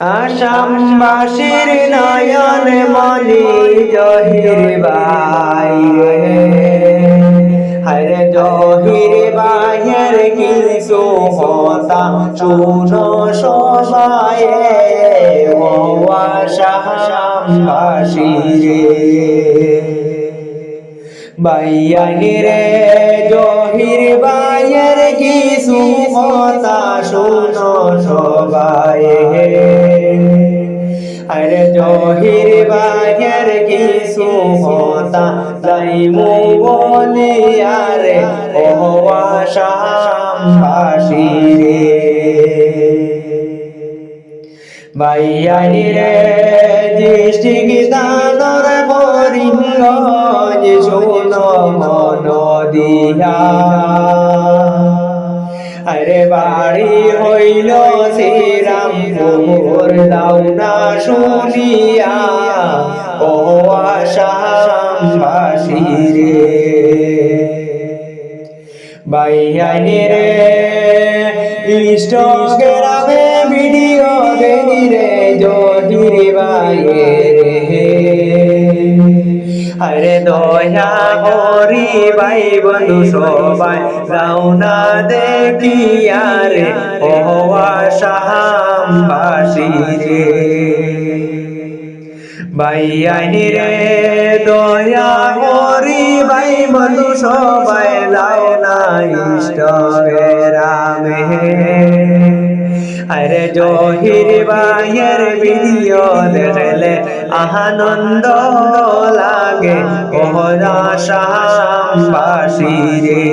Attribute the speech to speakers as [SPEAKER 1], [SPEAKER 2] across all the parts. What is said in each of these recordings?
[SPEAKER 1] আসামবাসীর নয়ন মনি জহির বাই হরে জহির বাইয়ের কিছু হতা শুনো সবাই ও আসামবাসী বাইয়ানি জহির বাইয়ের কিছু কথা শুনো সবাই। আরে জহির বাইয়ের কিছু কথা যাইমু বলি, আরে ও আশামবাসী রে। বাইয়ানি রে দৃষ্টি গীতানর বরিঙ্গজ শোন মন দিয়া আরে বাড়ি হইল শ্রীরামপুর দাউনা শুনিয়া। ও আশামবাসী রে বাইয়ানি রে ইষ্ট গ্রামে ভিডিও দেনি রে জহির বাইয়ে রে আরে দয়া হরি ভাই বন্ধু সবাই রাউনা দেখিয়া রে ও আশামবাসী রে বাইয়ানি রে, দয়া হরি ভাই বন্ধু সবাই লাও না ইষ্ট রামে। আরে জহির ভাইয়ের ভিডিও দেখলে আনন্দ লাগে ওহরা শামবাসী রে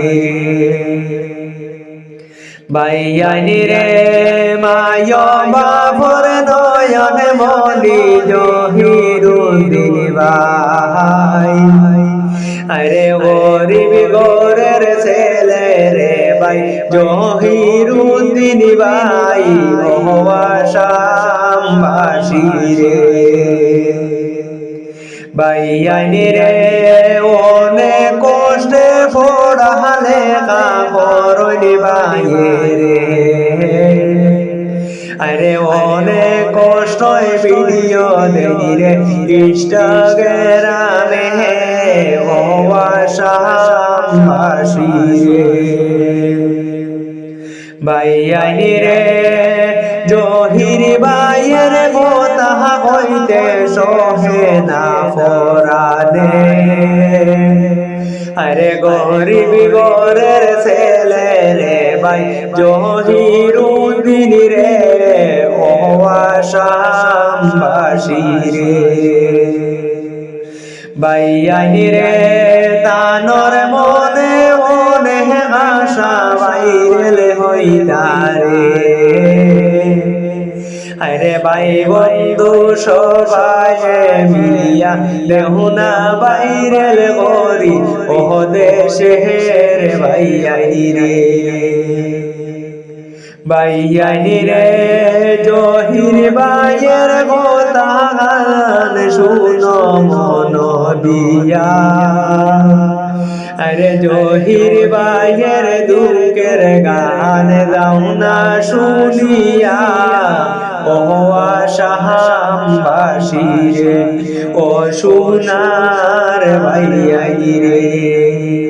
[SPEAKER 1] বাইয়ানি রে মায় বাবর নয়ন মনি জহিরুদ্দিন ভাই আরে গরিব গোরের ছেলে রে ভাই জহিরুদ্দিন ভাই মহাশামবাসী রে বাইয়ানি রে অনেক কষ্টে পড়ালে কাপড়নি বাইয়ে রে আরে অনেক কষ্ট ভিডিও দেনি রে ইনস্টাগ্রামে আশামবাসী রে জহির বাইয়ের কথা হইতে সহে না ফরাদে আরে গরিব গরের ছেলে রে ভাই জহির উদ্দিন রে, ও আশামবাসী রে। বাইয়ানি রে, তানর মনে মনে আশা বাইরেলে হইতারে আরে ভাই বন্ধু, সবাই মিলিয়া দেহুনা বাইরেল করি ও দেশের ভাইয়াই রে বাইয়ানি রে জহির বাইয়ের কথা গান শুনো মন দিয়া। আরে জহির বাইয়ের দুঃখের গান দাও না শুনিয়া। ও আশাহামবাসী রে ও সোনার ভাইয়াই রে